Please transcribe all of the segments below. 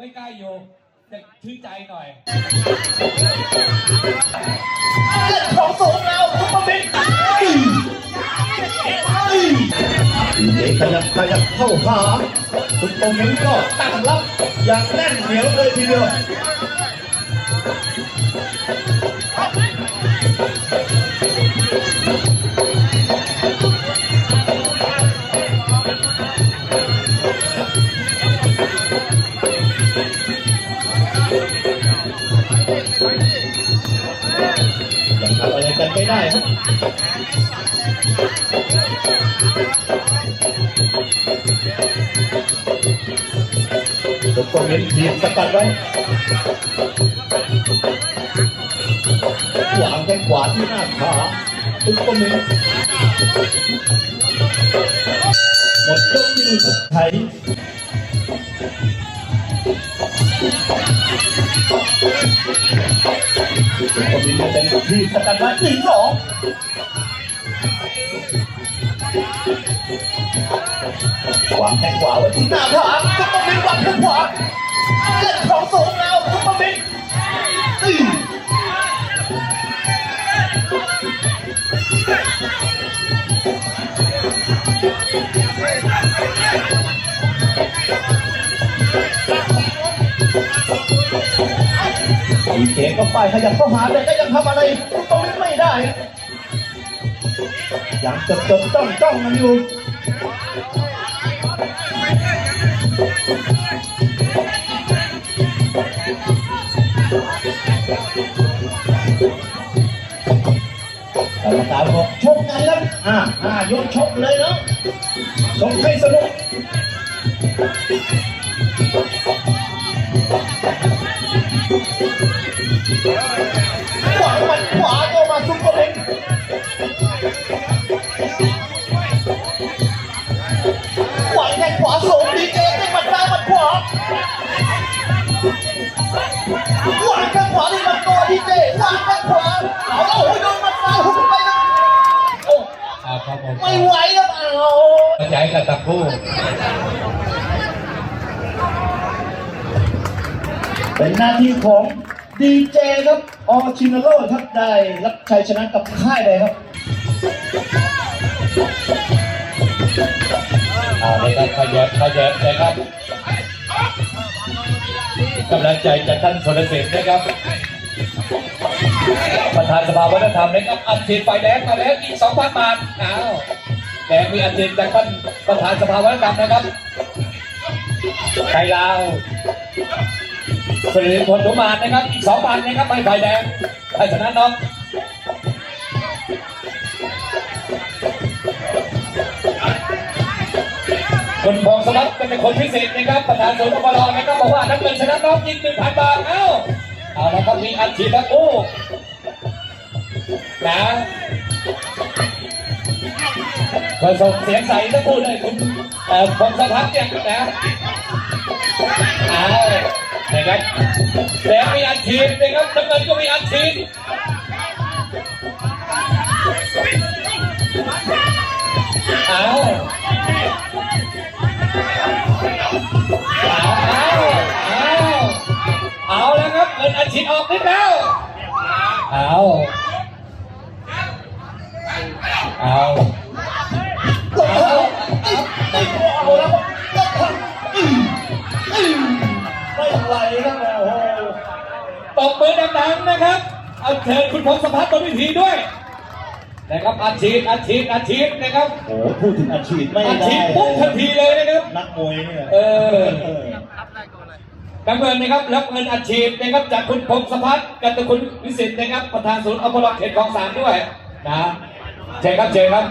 ใกล้ๆอยู่จะชื่นใจหน่อยเล่นของสูงแล้วซุปเปอร์บิ๊กเด็กขยับขยับเข้าหาซุปเปอร์บิ๊กก็ตั้งรับอย่างแน่นเหนียวเลยทีเดียว ซุปเปอร์บิ๊กทีมสกัดไว้วางแข้งขวาที่หน้าขาซุปเปอร์บิ๊กหมดยกที่หนึ่งของไทยก็มีมาเป็นทีมสกัดมาหนึ่งสอง วางแข้งขวาไว้ที่หน้าผากซุปเปอร์บิ๊กวางแข้งขวาเล่นของสูงแล้วซุปเปอร์บิ๊กอื้อดีเจก็ไปขยับเข้าหาแต่ก็ยังทำอะไรซุปเปอร์บิ๊กไม่ได้ ยังจดจดจ้องจ้องกันอยู่ กรรมการบอกชกกันแล้ว อ่าอ่ายกชกเลยเนาะชกให้สนุกขวามันขวาก็มาซุปเปอ หน้าที่ของดีเจครับ ออชินาโร่ครับได้รับชัยชนะกับค่ายเลยครับอาในการขยับขยับนะครับกำลังใจจากท่านสุรเสนนะครับ ประธานสภาวัฒนธรรมนะครับอัดฉีดไฟแดงมาแล้วอีกสองพันบาทอ้าวแดงมีอัดฉีดจากท่านประธานสภาวัฒนธรรมนะครับไทยลาว สิริพลทุมานนะครับอีกสองพันนะครับไม่ไฟแดงใครชนะน้องคุณพงศวัฒน์เป็นคนพิเศษนะครับประธานศูนย์อบรนะครับบอกว่านักเงินชนะน้องยิงหนึ่งพันบาทเอ้าเอาละครับมีอัดฉีดทั้งคู่นะก็ส่งเสียงใส่ทั้งคู่เลยคุณเอ่อพงศวัฒน์เนี่ยนะเอา นะครับแดงมีอัดฉีดนะครับน้ำเงินก็มีอัดฉีดเอาเอาเอาเอาแล้วครับเงินอัดฉีดออกนิดแล้วเอาเอา มือดังๆนะครับเอาเชิญคุณพงศพัฒน์บนเวิธีด้วยนะครับอัดฉีดอัดฉีดอัดฉีดนะครับโอ้โหพูดถึงอาชีพไม่อัดได้ฉีดปุ๊บทันทีเลยนะครับนักมวยเนี่ยเออเออน้ำเงินนะครับรับเงินอัดฉีดนะครับจากคุณพงศพัฒน์กันตะคุณวิสิตนะครับประธานศูนย์อพลเขตคลองสามด้วยนะเชิญครับเชิญครับ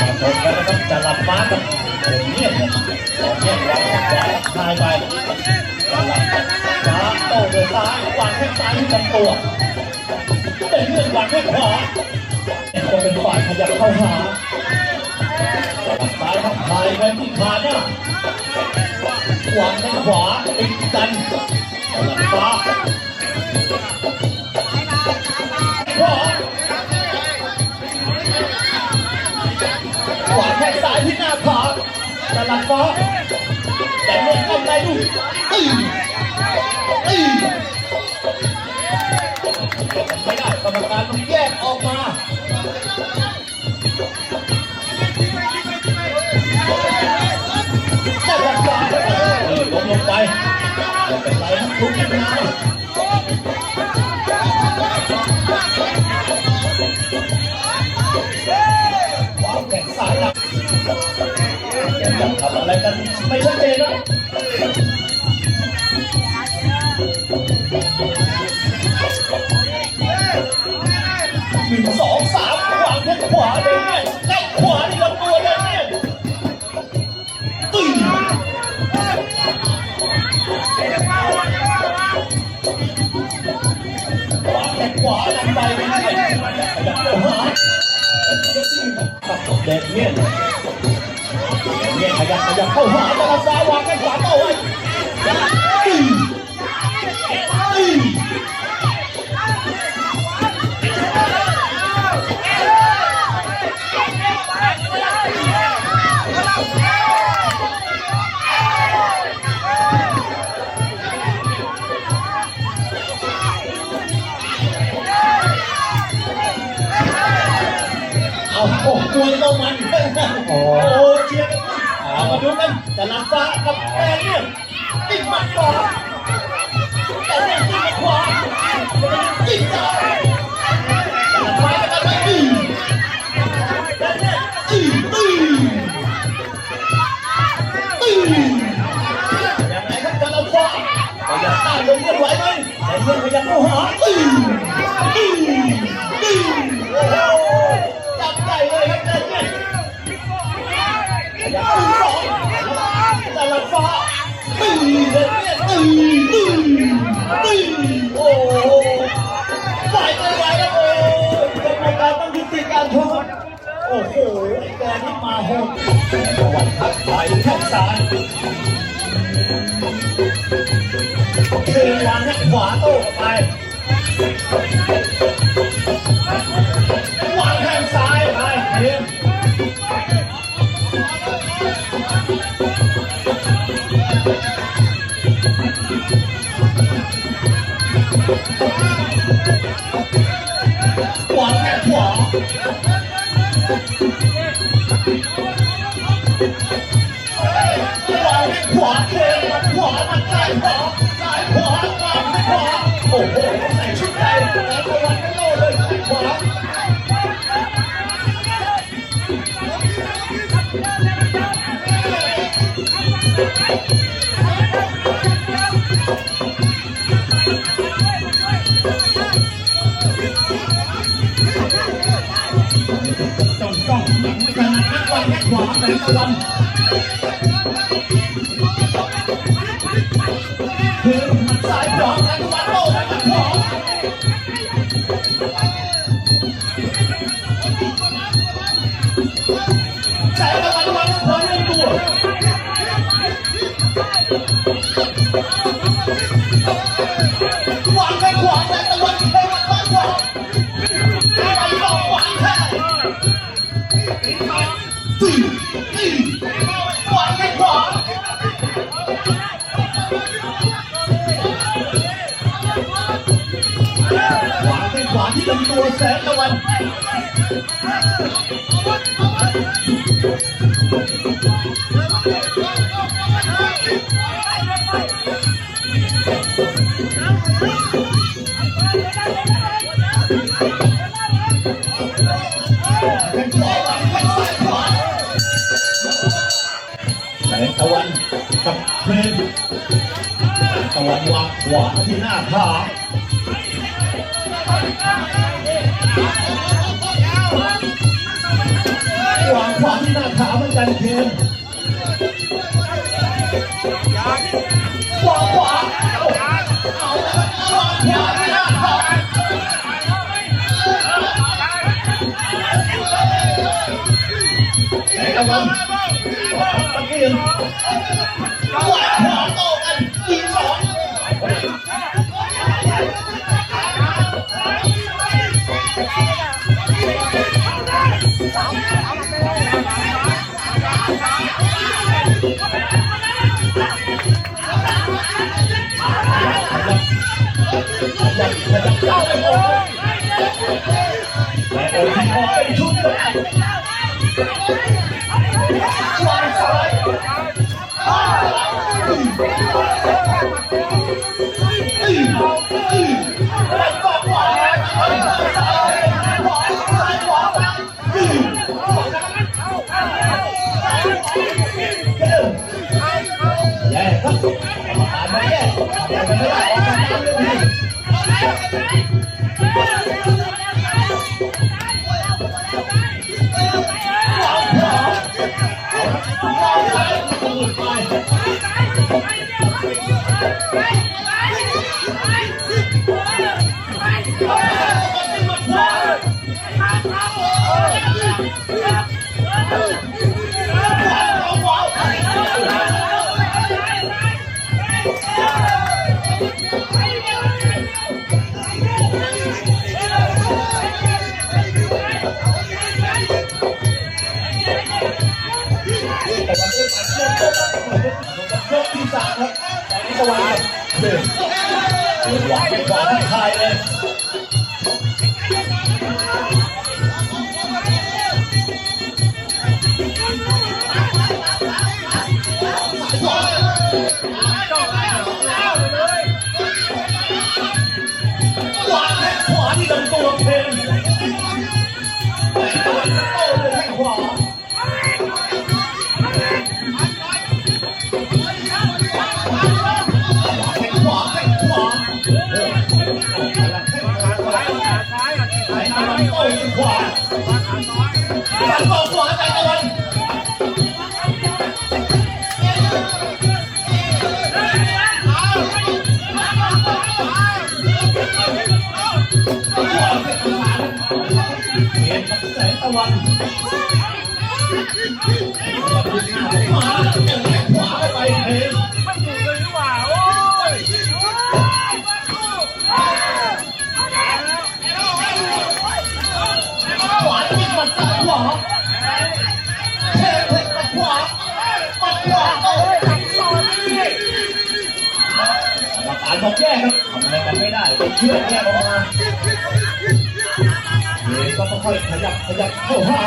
มาชมกันนะครับจะหลับฟ้ากับเดี๋ยวเงียบครับเงียบวางแข้งขวาทายไปจะหลับฟ้า โต้ด้วยซ้ายวางแข้งซ้ายที่ลำตัวเป็นเรื่องวางแข้งขวาจะเป็นฝ่ายขยับเข้าหาจะหลับซ้ายครับทายไปที่ขาหน้าวางแข้งขวาติดกันหลับฟ้าขวาขวาแข้งซ้ายที่หน้าผากตลับฟ้าวา ไม่ได้กรรมการต้งแยกออกมาลงลงไปลงไปไปวางแขนซ้ายนะยังทำอะไรกันไม่ชัดเจนนะ ขวาเลยเนี่ยแข้งขวาที่ลำตัวเลยเนี่ยตึ้งขวาแข้งขวาลำไปเลยเนี่ยขยับเข้าหาขับแดงเนี่ยเนี่ยขยับขยับเข้าหาตะลัฟ้ายวางแข้งขวาโต้าไว้ เอาโอ้มวยก็มันโอ้เชียร์กันเอามาดูกันจะลับฟ้ากับแดงเนี่ยจิ้มหมัดขวาแต่แดงจิ้มหมัดขวาจิ้มซ้ายจะลับฟ้ากับแดงจิ้มแดงเนี่ยจิ้มตึ้งตึ้งยังไงครับจะลับฟ้าก็ยังต้านลมเรียบไหวไหมแต่ยังพยายามเข้าหาตึ้งตึ้งตึ้ อ มันขวามันซ้ายขวาซ้ายขวาขวาขวาโอ้โหใส่ชุดไทยแต่ตะวันไม่โลเลยซ้ายขวาจ้องจ้องไม่ถนัดนักวันแค่ขวาแต่ตะวัน าที่หน้าผากวางขวาที่หน้าขาเหมือนกันเพลงขวาขวาเอาเอาแล้ววางขวาที่หน้าผากแสงตะวันตะเกียงขวาขวาต้กันอี ยับยั ย ว กับแสงตะวันมาแล้วเจอแข้งขวาเข้าไปเพนขวาที่มันซ้ายขวาแทเทคกับขวาปัดขวาโอ้ยกรรมการบอกแยกครับทำอะไรกันไม่ได้ต้องเชื่อแยกออกมา เดี๋ยวก็ค่อยขยับขยับเข้าหา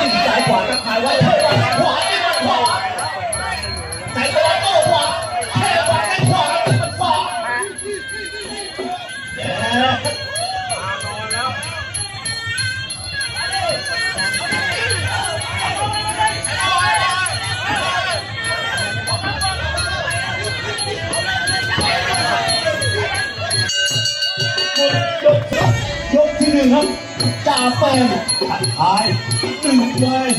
จิ้มซ้ายขวาทักทายไว้เฮ้ยขวาจิ้มมันขวา นึ่งครับจ่าเปมทักทายหนึ่งเลย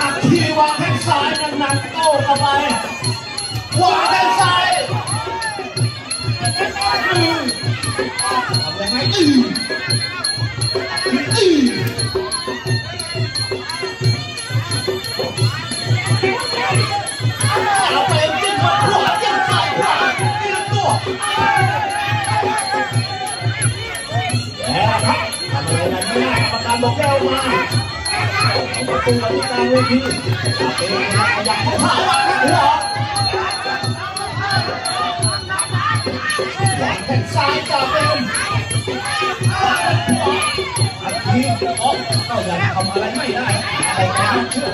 อักทีวางแข้งซ้ายหนักๆโต้เข้าไปวางแข้งซ้ายอือทำยังไงอืออือ ลำตัวแย่ครับทำอะไรกันไม่ได้กรรมการบอกแก้วมาเอาประตูมาที่กลางเวทีเองขยับเข้าหาวางแข้งหัววางแข้งซ้ายจ่าเป็นอันนี้อ๋อก็ยังทำอะไรไม่ได้อะไรกันเชื่อ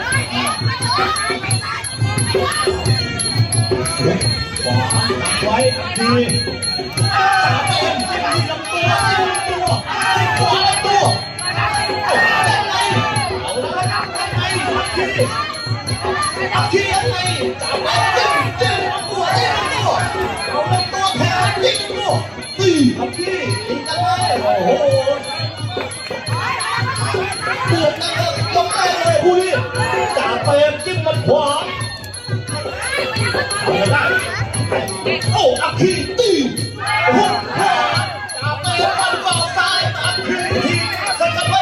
ขวาไว้อันนี้จ่าเป็นที่ลำตัวที่ลำตัวขวาลำตัวเอาละครับยังไงอักคีอักคียังไงจับแล้วจิ้มจิ้มตัวจิ้มตัวเอาลำตัวแทนจิ้มเอาตัวตีอักคีตีกันเลยโอ้โหเดือดนะครับยกได้เลยคู่นี้จ่าเปรมจิ้มมันขวา ไม่ได้โอ้อักคีตีหุบขวาจ่าเปรมฟันฝ่าซ้ายอักคีทีใส่กันไป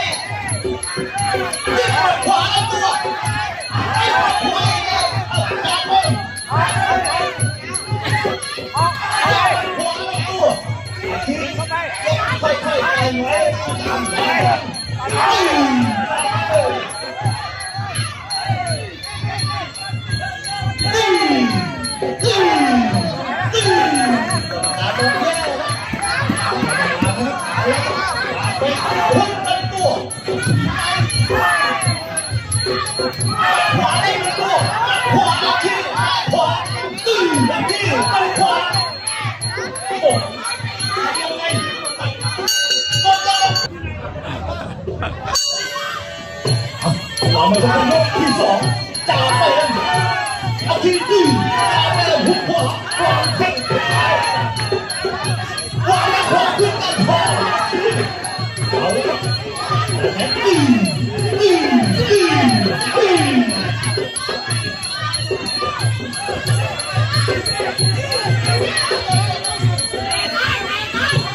จิ้มขวาแล้วตัวจิ้ขวาอีกแล้วเอาจับเลยขวาแล้วตัวทีค่อยๆไปไว้ทำได้กา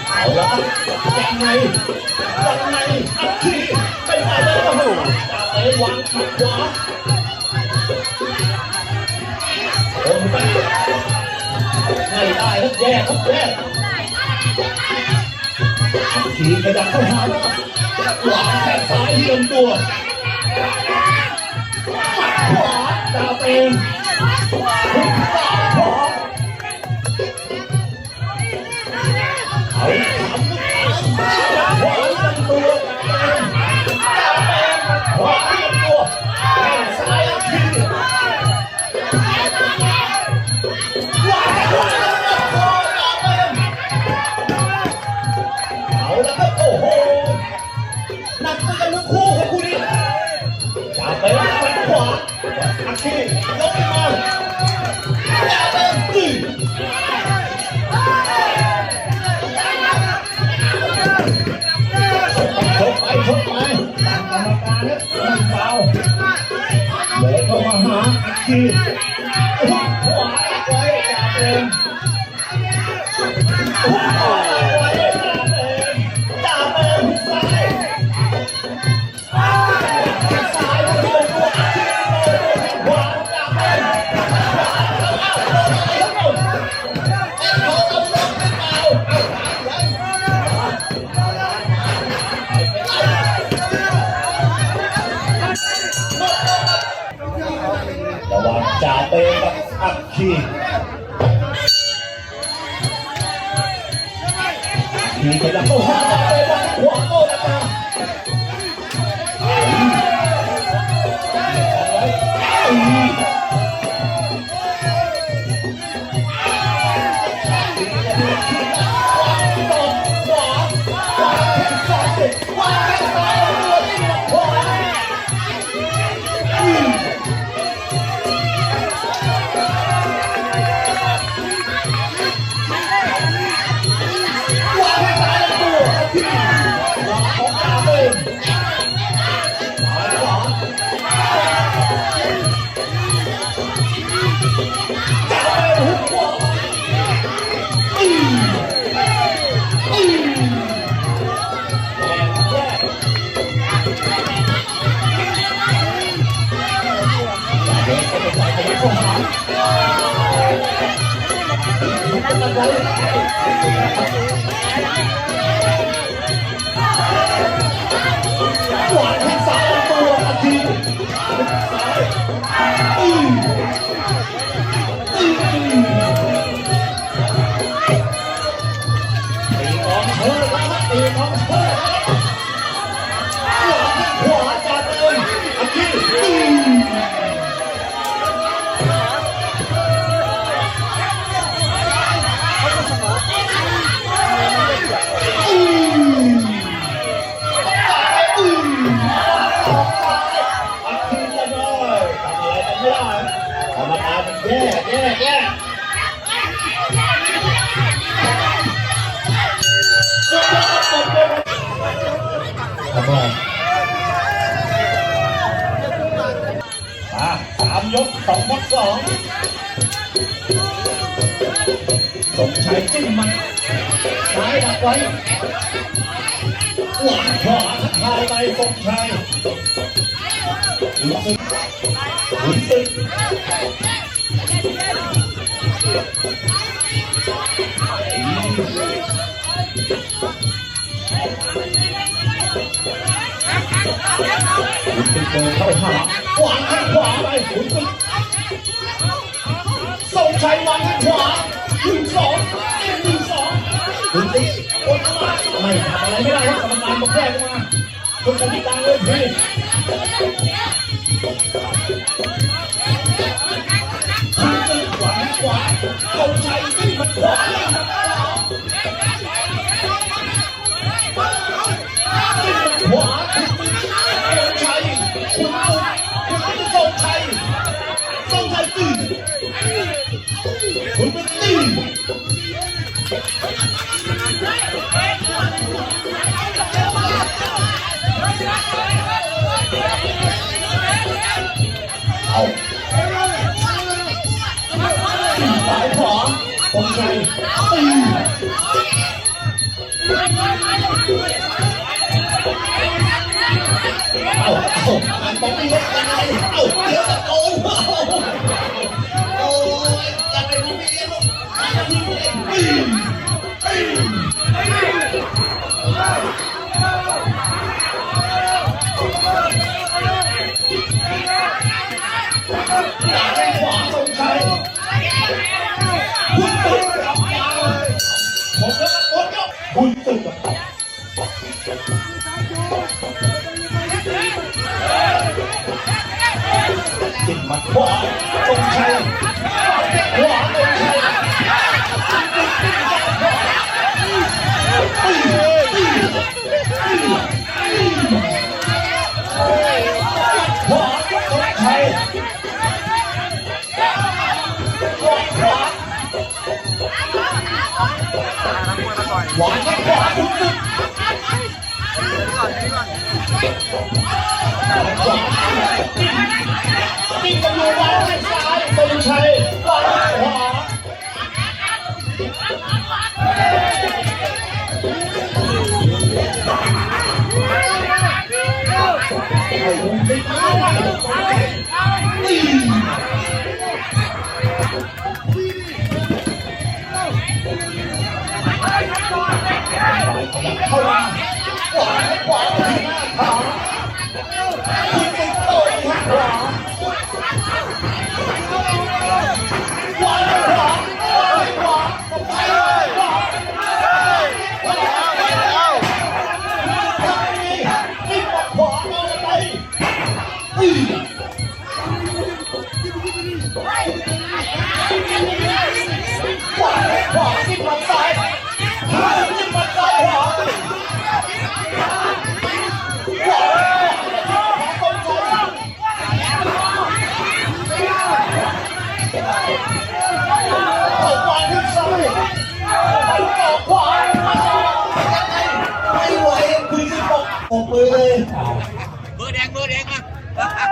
เอาละยังไงยังไงอัดไปไหนแล้วโอ้โหไปวางขีดขวาโดนไปไม่ได้แย่แย่ขี้ระดังเข้าหาขวาแทงซ้ายที่ลตัวขวาดาวเอง Wow. 亲 หวานแค่สามตัวทันที กสองหมดสองสมชายจิ้มมันซ้ายดักไว้หวานขวาทักทายไปสมชายหุ่นตึงหุ่นตึงเข้าหาหวานข้างขวา ส่งชัยวางทางขวาหนึ่งสองเอ็มหนึ่งสองคุณสิโอนมะไม่อะไรไม่ได้ครับกรรมการบอกแยกมาคนจะมีตังเลยพี่ขวาขวาส่งชัยที่มันขวาเลยครับ ชัยทรงไทยตีคุณเป็นตีเอาสายขวาตรงใจตี เอาเอาอันตรงนี้ยังไงเอาเดี๋ยวตะโกนเอาโอ้ยยังไปรู้ไม่เรียนหรอกอย่ หวานขวาคุณตึกปิดประตูวางให้ซ้ายตรงชัยวางให้ขวาเข้ามาขวาขวาขวาคุณติดโต้ขวาขวา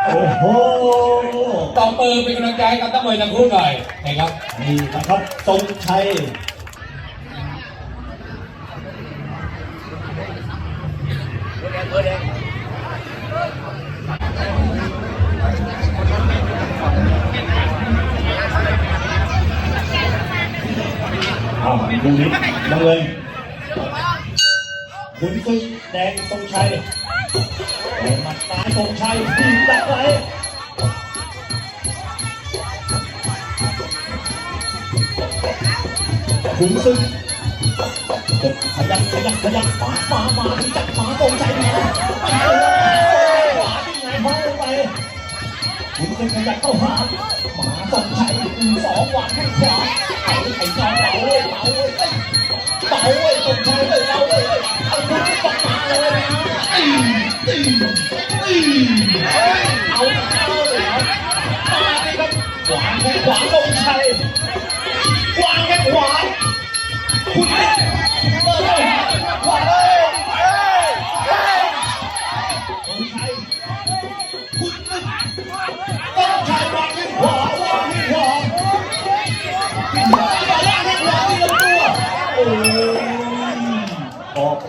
โอ้โหตบมือเป็นกำลังใจกับนักมวยทั้งคู่หน่อยนะครับนี่นะครับทรงชัยอ้าดูนิดน้ำเงินคุณซึ่งแดงทรงชัย โดนมัดซ้ายสงชัยตีดักไว้ขุนศึขยับขยับขยับมามามาจับมาตรงใจมาไปยขวาที่ไหนมองลงไปขุนซึกขยับเข้าหาหมาตรงใจอีสองหวานให้ขวาไอ้ไอ้เจ้าเต่าเว้ยเต่าเว้ยเต่าเว้ยตรงใจเลยเต่าเว้ยเอาหน้าปากเลยนะ 一对哎好漂亮。把个黄黄